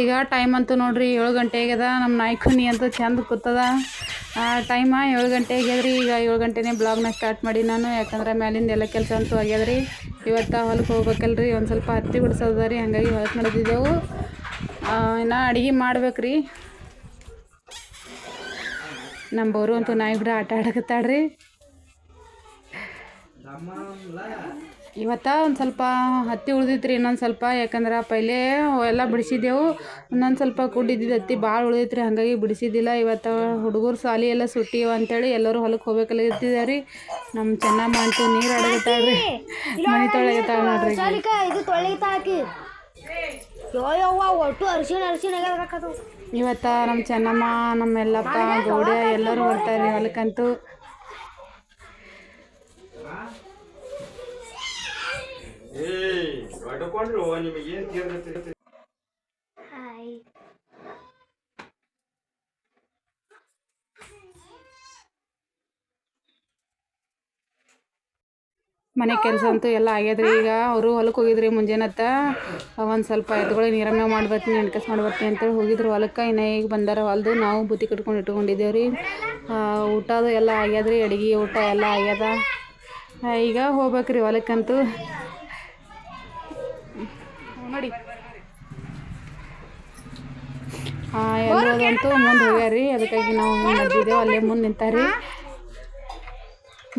ಈಗ ಟೈಮ್ ಅಂತೂ ನೋಡ್ರಿ ಏಳು ಗಂಟೆ ಆಗ್ಯದ ನಮ್ಮ ನಾಯ್ಕುನಿ ಅಂತೂ ಚಂದ ಕೂತದ. ಟೈಮ ಏಳು ಗಂಟೆ ಆಗ್ಯದ್ರಿ, ಈಗ ಏಳು ಗಂಟೆನೇ ಬ್ಲಾಗ್ನ ಸ್ಟಾರ್ಟ್ ಮಾಡಿ ನಾನು, ಯಾಕಂದ್ರೆ ಮ್ಯಾಲಿಂದ ಎಲ್ಲ ಕೆಲಸ ಅಂತೂ ಆಗ್ಯದ್ರಿ. ಇವತ್ತು ಹೊಲಕ್ಕೆ ಹೋಗ್ಬೇಕಲ್ರಿ, ಒಂದು ಸ್ವಲ್ಪ ಹತ್ತಿ ಬಿಡ್ಸೋದ ರೀ ಹಾಗಾಗಿ ಹೊಲಕ್ಕೆ ನಡೆದಿದ್ದೆವು. ಇನ್ನು ಅಡುಗೆ ಮಾಡ್ಬೇಕ್ರಿ. ನಮ್ಮ ಬೋರು ಅಂತೂ ನಾಯಿ ಬಿಡ ಆಟ ಆಡಕತ್ತಾಳ್ರಿ ಇವತ್ತ ಒಂದು ಸ್ವಲ್ಪ ಹತ್ತಿ ಉಳ್ದಿತ್ತು ರೀ ಇನ್ನೊಂದು ಸ್ವಲ್ಪ, ಯಾಕಂದ್ರೆ ಪೈಲೆ ಎಲ್ಲ ಬಿಡಿಸಿದ್ದೆವು. ಇನ್ನೊಂದು ಸ್ವಲ್ಪ ಕುಡಿದಿದ್ದು ಹತ್ತಿ ಭಾಳ ಉಳಿದೈತ್ರಿ ರೀ ಹಾಗಾಗಿ ಬಿಡಿಸಿದ್ದಿಲ್ಲ. ಇವತ್ತು ಹುಡುಗರು ಸಾಲಿ ಎಲ್ಲ ಸುಟ್ಟಿವ ಅಂತೇಳಿ ಎಲ್ಲರೂ ಹೊಲಕ್ಕೆ ಹೋಗ್ಬೇಕಲ್ಲ ರೀ ನಮ್ಮ ಚೆನ್ನಾಗಿ ಅಂತೂ ನೀರು ಅಡಗತ್ತಾಳ್ರಿ ಮನೆ ತೊಳಗತ್ತಾಳ ನೋಡ್ರಿ ಒಟ್ಟು ಇವತ್ತ ನಮ್ಮ ಚೆನ್ನಮ್ಮ ನಮ್ಮ ಎಲ್ಲಪ್ಪ ಗೌಡ ಎಲ್ಲರೂ ಬರ್ತಾರೆ ಹೊಲಕ್ಕಂತೂ. ಹಾಯ್ ಮನೆ ಕೆಲಸ ಅಂತೂ ಎಲ್ಲ ಆಗ್ಯದ್ರಿ. ಈಗ ಅವರು ಹೊಲಕ್ಕೆ ಹೋಗಿದ್ರಿ ಮುಂಜಾನತ್ತ. ಒಂದು ಸ್ವಲ್ಪ ಎತ್ಕೊಳ್ಳಿ ನೀರಮ್ಮ ಮಾಡಿ ಬರ್ತೀನಿ ಮಾಡ್ಬರ್ತೀನಿ ಮಾಡಿ ಬರ್ತೀನಿ ಅಂತೇಳಿ ಹೋಗಿದ್ರು. ಹೊಲಕ್ಕೆ ಇನ್ನು ಈಗ ಬಂದಾರ ಹೊಲ್ದು. ನಾವು ಬುತ್ತಿ ಕಟ್ಕೊಂಡು ಇಟ್ಕೊಂಡಿದ್ದೇವೆ ರೀ ಊಟ ಅದು ಎಲ್ಲ ಆಗ್ಯದ್ರಿ. ಅಡುಗೆ, ಊಟ ಎಲ್ಲ ಆಗ್ಯದ. ಈಗ ಹೋಗ್ಬೇಕ್ರಿ ಹೊಲಕ್ಕಂತೂ. ನೋಡಿ. ಎಲ್ಲರಂತೂ ಮುಂದೆ ಹೋಗ್ಯಾರ್ರಿ ಅದಕ್ಕಾಗಿ ನಾವು ಮುಂದೆ ಅಲ್ಲೇ ಮುಂದೆ ನಿಂತಾರಿ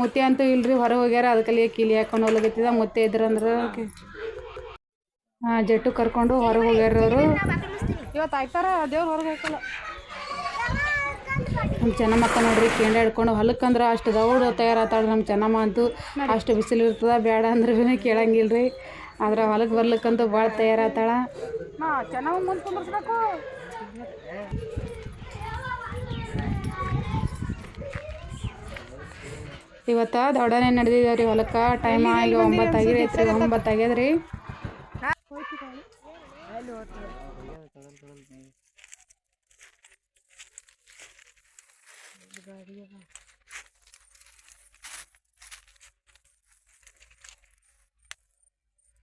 ಮುತ್ತೆ ಅಂತೂ ಇಲ್ರಿ, ಹೊರಗೆ ಹೋಗ್ಯಾರ ಅದಕ್ಕಲ್ಲಿ ಕೀಲಿ ಹಾಕೊಂಡು ಹೋಗ್ಲಕತ್ತಿದ, ಮುತ್ತೆ ಇದ್ರಂದ್ರೆ ಹಾಂ, ಜಟ್ಟು ಕರ್ಕೊಂಡು ಹೊರಗೆ ಹೋಗ್ಯಾರ ಅವರು. ಇವತ್ತು ಆಯ್ತಾರ, ದೇವ್ರು ಹೊರಗೆ ಹಾಕಲ್ಲ ನಮ್ಮ ಚೆನ್ನಮ್ಮಕ್ಕ ನೋಡ್ರಿ ಕೇಂದ್ರ ಹಿಡ್ಕೊಂಡು ಹೊಲಕ್ಕಂದ್ರೆ ಅಷ್ಟು ದೌಡು ತಯಾರಾತಾಳೆ ನಮ್ಮ ಚೆನ್ನಮ್ಮ ಅಂತೂ. ಅಷ್ಟು ಬಿಸಿಲು ಇರ್ತದ ಬೇಡ ಅಂದ್ರೆ ಭೀ ಕೇಳಂಗಿಲ್ಲ ರೀ ಆದ್ರೆ ಹೊಲಕ್ಕೆ ಬರ್ಲಿಕ್ಕಂತೂ ಭಾಳ ತಯಾರಾತಾಳ. ಚೆನ್ನಮ್ಮ ಮುಂದೆ ಇವತ್ತು ದೊಡ್ಡನೆ ನಡೆದಿದ್ದಾರೆ ಹೊಲಕ್ಕೆ. ಟೈಮ್ ಆಗಿ ಒಂಬತ್ತು ಆಗಿರೈತೆ ರೀ ಒಂಬತ್ತು ಆಗ್ಯದ್ರಿ.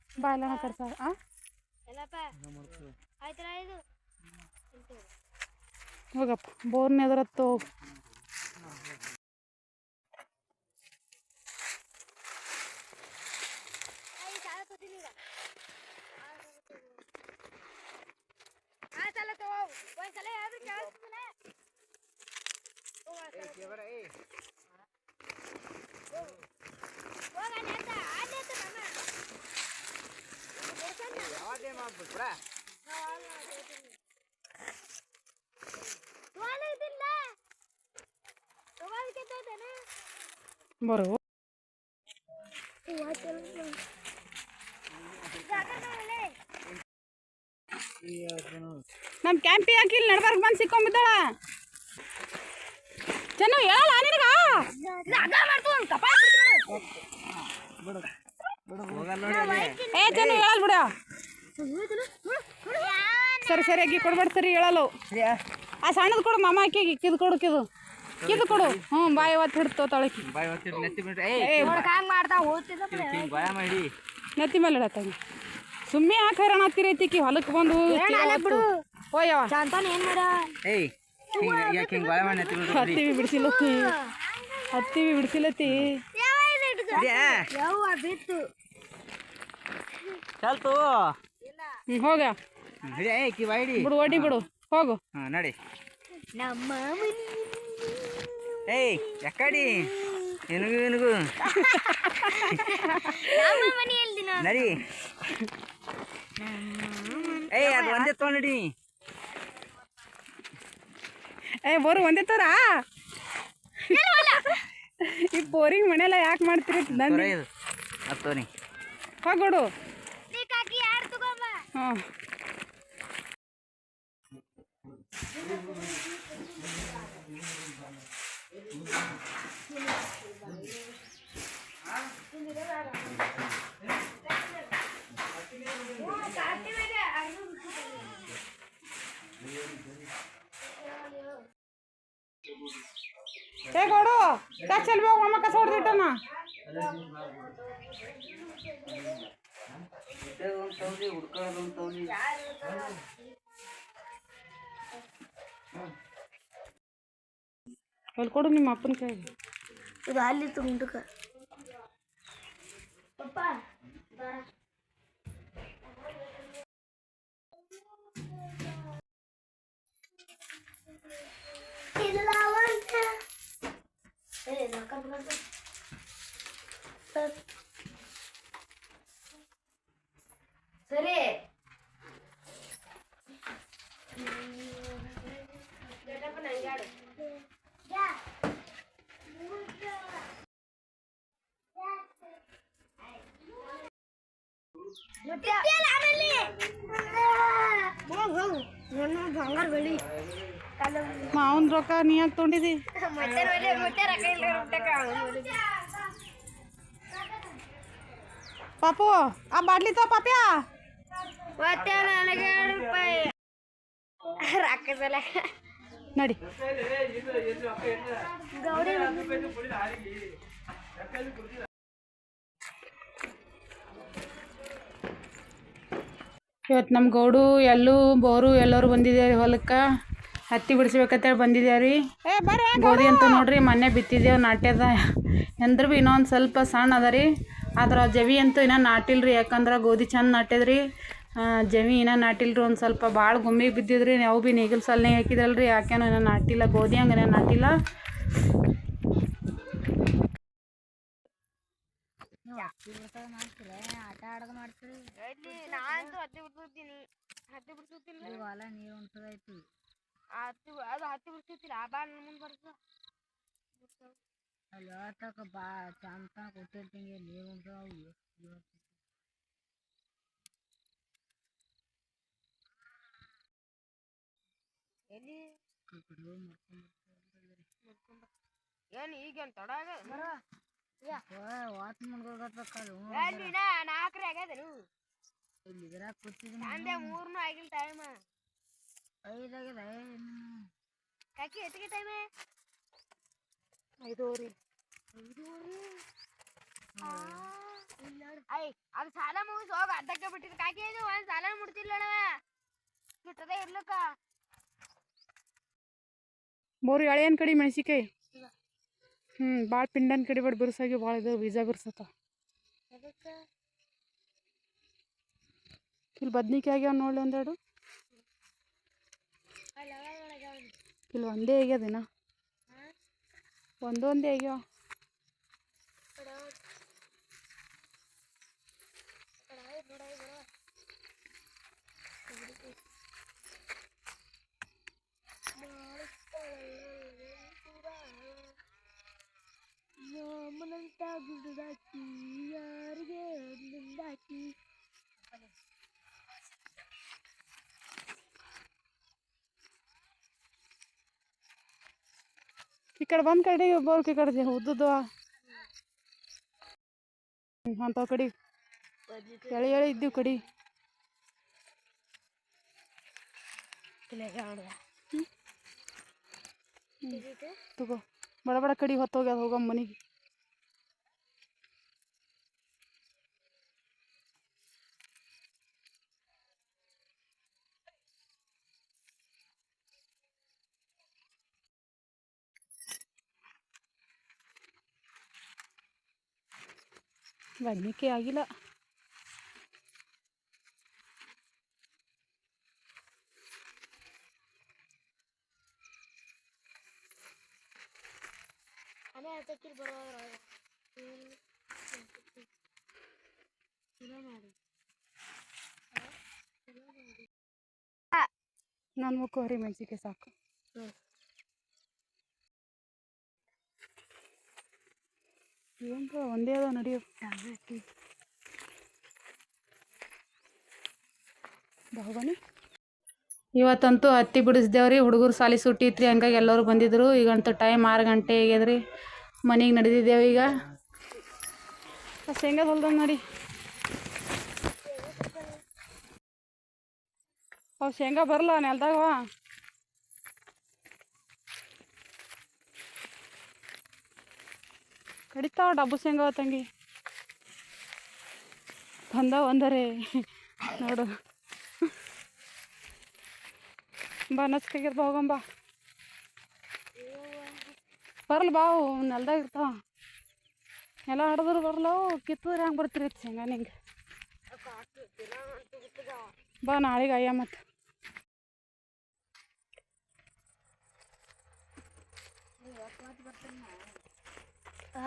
ಬಾಯಲ್ಲ ಇದು? ಹೋಗಪ್ಪ ಬೋರ್ನ ಎದುರತ್ತು ಹೋಗು ಬರು ನಮ್ಮ ಕ್ಯಾಂಪಿ ಹಾಕಿ ಇಲ್ಲಿ ನಡ್ಬಾರ್ಕ್ ಬಂದು ಸಿಕ್ಕೊಂಬಿದ್ದಾಳ. ಚೆನ್ನ ಹೇಳಲ್ಲ ನಿನಗ? ಏ ಚೆನ್ನ ಹೇಳಲ್ಲ ಬಿಡ. ಸರಿ ಸರಿ, ಅಕ್ಕಿ ಕೊಡ್ಬೇಡ ಸರಿ ಹೇಳಲ್ಲ ಆ ಸಣ್ಣದು ಕೊಡು, ಮಾಮ ಅಕ್ಕಿಗೆ ಕಿದು ಕೊಡು ಕಿದು ಕಿದು ಕೊಡು. ಹ್ಞೂ ಬಾಯಿ ಒತ್ತು ಹಿಡ್ತು ತೊಳಕಿ. ಬಾಯಿ ಒತ್ತಿ ನೆತ್ತಿ ಬಿಡ್ರಿ ಏ ಹಂಗೆ ಮಾಡ್ತಾ ಹೋಗ್ತಿದ್ದ ಹಿಂಗೆ ಮಾಡಿ. ನೆತ್ತಿ ಮೇಲೆ ಇಡತ್ತಂಗೆ ಸುಮ್ಮನೆ ಯಾಕೆ ಹೈರಾಣ ಹತ್ತಿರೈತಿಕಿ ಹೊಲಕ್ಕೆ ಬಂದು ಹೋಯವ ಶಾಂತಾನ ಏನು ಮಾಡ? ಏಯ್ ಹಿಂಗೆ ಯಾಕೆ ಹಿಂಗೆ ಗಾಯ ಮಾಡಿ ನೆತ್ತಿ ಬಿಡ್ರಿ ಹತ್ತಿವಿ ಬಿಡಿಸಿಲತ್ತಿ. ಹತ್ತಿವಿ ಬಿಡಿಸಿಲತ್ತಿ. ಯವ್ವ ಬಿತ್ತು? ಚಲ್ತು ಹ್ಞೂ ಹೋಗ. ಬಿಡು ಓಡಿ ಬಿಡು. ಹೋಗು. ಹಾಂ ನಡಿ. ನಮ್ಮ ಏಯ್ ಯಾಕಡಿ? ನಡಿ. ಏಯ್ ಅದು ಒಂದೇ ತೊಗೊಂಡಿ ಏ ಬೋರು ಒಂದೇ ತರ? ಈ ಬೋರಿಂಗ್ ಮನೆಯಲ್ಲ ಯಾಕೆ ಮಾಡ್ತೀರಿ ನಂದು? ಹೋಗೊಡು ಕಾಕಿ ಯಾರು ತಗೊಂಬ? ಹಾಂ ಏ ಏ ಗೋಡು ಕಚ್ ಚಲ್ಬಿ ಹೋಗ್ ಮಮ್ಮ ಕಸ ಹೊಡೆದಿಟ್ಟನ ಅಲ್ಲಿ ಕೊಡು ನಿಮ್ಮ ಅಪ್ಪನ ಕೈ. ಇದು ಅಲ್ಲಿ ತುಂಡಕ ಪಪ್ಪ ಇಲ್ಲ. ಅವಂತ Hey, look up, look up. Sare. మా అవును రొక్క నీ అంత ఉండిది ಮತ್ತೆ ಮತ್ತೆ ಇಲ್ಲ ಪಾಪು ಆ ಬಾಟ್ಲಿ ತ ಪಾಪ್ಯಾ. ನನಗೆ ಎರಡು ರೂಪಾಯಿ. ನಡಿ. ಗೌರಿ. ಇವತ್ತು ನಮ್ಮ ಗೌಡು ಎಲ್ಲೂ ಬೋರು ಎಲ್ಲರೂ ಬಂದಿದ್ದಾರೆ ಹೊಲಕ್ಕೆ. ಹತ್ತಿ ಬಿಡಿಸ್ಬೇಕಂತೇಳಿ ಬಂದಿದ್ದೇವೆ ರೀ ಗೋಧಿ ಅಂತ ನೋಡ್ರಿ ಮೊನ್ನೆ ಬಿತ್ತಿದ್ದೇವೆ ನಾಟ್ಯದ. ಎಂದ್ರೆ ಭೀ ಇನ್ನೊಂದು ಸ್ವಲ್ಪ ಸಣ್ಣ ಅದ ರೀ. ಆದ್ರೆ ಆ ಜವಿ ಅಂತೂ ಇನ್ನೂ ನಾಟಿಲ್ಲ ರೀ ಯಾಕಂದ್ರೆ ಗೋಧಿ ಚಂದ ನಾಟ್ಯದ್ರಿ. ರೀ ಜವಿ ಇನ್ನೂ ನಾಟಿಲ್ಲ ರೀ ಒಂದು ಸ್ವಲ್ಪ ಭಾಳ ಗುಮ್ಮಿಗೆ ಬಿದ್ದಿದ್ರಿ ನಾವು ಭೀ ನೇಗಿಲು ಸಲ್ನೆ ಹಾಕಿದ್ರಲ್ಲ ರೀ ಯಾಕೇನೋ ಇನ್ನೂ ನಾಟಿಲ್ಲ ಗೋಧಿ ಹಂಗೆ ನಾಟಿಲ್ಲ. ನಾನಂತೂ ಹತ್ತಿ ಬಿಡ್ತೀನಿ ಹತ್ತಿ ಬಿಡ್ತೀನಿ ಹೊಲ ನೀರು ಉಂಟದೈತಿ ಹತ್ತಿ ಅದು ಹತ್ತಿ ಬಿಡ್ತಿಲ್ಲ ಆ ಬಾಳ ಮುಂದೆ ಬರ್ತದ ಅಲ್ಲಿ ಹೇಳ್ತಕ್ಕ ಬಾ ಚಂದ ಕೊಟ್ಟಿರ್ತೀನಿ ನೀರು ಉಂಟವು ಎಲ್ಲಿ ಏನು ಈಗೇನು ತಡ ವಾತ್ ಮುಂದ್ಕೋಗತ್ತಲ್ಲಿ ನಾಲ್ಕರೆ ಆಗ್ಯದನು ನಂದೆ ಮೂರ್ನು ಆಗಿಲ್ಲ ಟೈಮ್ ಐದಾಗ್ಯದ ಕಾಕಿ ಎತ್ತಿಗೆ ಟೈಮ್ ಐದೂವರೆ. ಐದೂವರೆ? ಐ ಅದು ಸಾಲ ಮುಗಿಸ್ ಹೋಗ ಅರ್ಧಕ್ಕೆ ಬಿಟ್ಟಿದ್ ಕಾಕಿ ಇದು ಒಂದು ಸಾಲ ಮುಡ್ತಿಲ್ಲ ಗಿಟ್ಟದ ಇರ್ಲಕ್ಕ. ಬೋರು ಎಳೆಯನ್ ಕಡಿ ಮೆಣಸಿಕಾಯಿ ಹ್ಮ್ ಭಾಳ ಪಿಂಡನ್ ಕಡಿ ಬಡ್ ಬಿರ್ಸಾಗಿ ಭಾಳ ಇದು ಬೀಜ ಬಿರ್ಸತ್ತ. ಅದಕ್ಕೆ? ಇಲ್ಲಿ ಬದ್ನಿಕಾಯಿ ಆಗ್ಯಾವ ನೋಡ್ಲಿ ಒಂದೆರಡು. ಇಲ್ಲಿ ಒಂದೇ ಆಗ್ಯದಿನ ಒಂದೊಂದೇ ಆಗ್ಯಾವ. ಯಾಮನಂತ ಗುಡ್ಡಾಕಿ ಈ ಕಡೆ ಬಂದ್ ಕಡೆ ಬೋರ್ಕ್ ಈ ಕಡೆ ಉದ್ದದ್ದು ಅಂಥವು ಕಡೆ ಎಳೆ ಎಳೆ ಇದ್ದೀವಿ ಕಡೆ ತಗೋ ಬಡ ಬಡ ಕಡೆ ಹೊತ್ತೋಗ್ಯದ ಹೋಗಮ್ಮ ಮನೆಗೆ ಬದ್ನಿಕಾಯಿ ಆಗಿಲ್ಲ. ನಾನು ಮುಕ್ಕು ಹರಿ ಮೆಣಸಿಕಾಯಿ ಸಾಕು. ಇವಂತ ಒಂದೇ ಅದ ನಡಿಯೋ. ಇವತ್ತಂತೂ ಹತ್ತಿ ಬಿಡಿಸ್ದೇವ್ರಿ, ಹುಡುಗರು ಸಾಲಿ ಸುಟ್ಟಿ ಇತ್ರಿ ಹಂಗಾಗಿ ಎಲ್ಲರೂ ಬಂದಿದ್ರು. ಈಗಂತೂ ಟೈಮ್ ಆರು ಗಂಟೆ ಆಗ್ಯದ್ರಿ. ಮನೆಗೆ ನಡೆದಿದ್ದೇವೆ ಈಗ. ಶೇಂಗಾ ಹೊಲ್ದಂಗೆ ನೋಡಿ. ಅವು ಶೇಂಗಾ ಬರಲ್ಲ ನೆಲ್ದಾಗವ ಕಡಿತಾವ ಡಬ್ಬು ಶೇಂಗಾವ ತಂಗಿ. ಬಂದ ಒಂದರೆ ನೋಡು. ಬಾ ನಚ್ಕಾಗ್ಯದ ಹೋಗಂಬ ಬರಲ್ಲ ಬಾವು ನೆಲ್ದಾಗ ಇರ್ತಾವ. ಎಲ್ಲ ಹಡ್ದ್ರು ಬರಲ್ಲವು ಕಿತ್ತದ್ರೆ ಹೆಂಗೆ ಬರ್ತೀರಿ ಶೇಂಗಾ ನಿಂಗೆ? ಬಾ, ನಾಳೆಗೆ ಅಯ್ಯ ಮತ್ತು.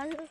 ಅದು